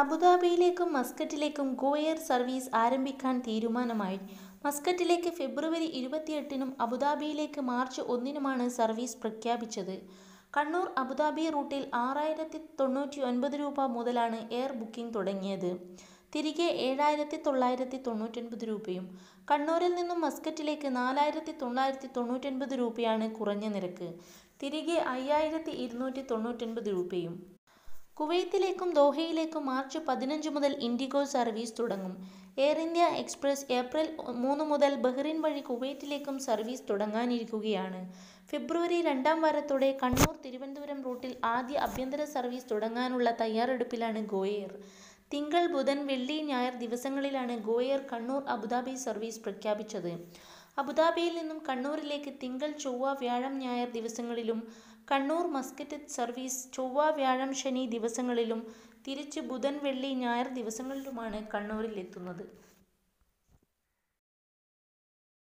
അബുദാബിയിലേക്കും മസ്കറ്റിലേക്കും Go Air service ആരംഭിക്കാൻ തീരുമാനമായി. മസ്കറ്റിലേക്ക് ഫെബ്രുവരി ഇരുപത്തിയെട്ടിനും അബുദാബിയിലേക്ക് മാർച്ച് ഒന്നിനുമാണ് സർവീസ് പ്രഖ്യാപിച്ചത്. കണ്ണൂർ അബുദാബി റൂട്ടിൽ ആറായിരത്തി തൊണ്ണൂറ്റി ഒൻപത് രൂപ മുതലാണ് എയർ ബുക്കിംഗ് തുടങ്ങിയത്. തിരികെ ഏഴായിരത്തി തൊള്ളായിരത്തി തൊണ്ണൂറ്റൊൻപത് രൂപയും കണ്ണൂരിൽ നിന്നും മസ്കറ്റിലേക്ക് നാലായിരത്തി തൊള്ളായിരത്തി തൊണ്ണൂറ്റൊൻപത് രൂപയാണ് കുറഞ്ഞ നിരക്ക്. തിരികെ അയ്യായിരത്തി ഇരുന്നൂറ്റി തൊണ്ണൂറ്റൊൻപത് രൂപയും. കുവൈത്തിലേക്കും ദോഹയിലേക്കും മാർച്ച് പതിനഞ്ച് മുതൽ ഇൻഡിഗോ സർവീസ് തുടങ്ങും. എയർ ഇന്ത്യ എക്സ്പ്രസ് ഏപ്രിൽ മൂന്ന് മുതൽ ബഹ്റിൻ വഴി കുവൈറ്റിലേക്കും സർവീസ് തുടങ്ങാനിരിക്കുകയാണ്. ഫെബ്രുവരി രണ്ടാം വാരത്തോടെ കണ്ണൂർ തിരുവനന്തപുരം റൂട്ടിൽ ആദ്യ ആഭ്യന്തര സർവീസ് തുടങ്ങാനുള്ള തയ്യാറെടുപ്പിലാണ് ഗോയർ തിങ്കൾ ബുധൻ വെള്ളി ഞായർ ദിവസങ്ങളിലാണ് ഗോയർ കണ്ണൂർ അബുദാബി സർവീസ് പ്രഖ്യാപിച്ചത്. അബുദാബിയിൽ നിന്നും കണ്ണൂരിലേക്ക് തിങ്കൾ ചൊവ്വ വ്യാഴം ഞായർ ദിവസങ്ങളിലും കണ്ണൂർ മസ്കറ്റ് സർവീസ് ചൊവ്വ വ്യാഴം ശനി ദിവസങ്ങളിലും തിരിച്ച് ബുധൻ വെള്ളി ഞായർ ദിവസങ്ങളിലുമാണ് കണ്ണൂരിലെത്തുന്നത്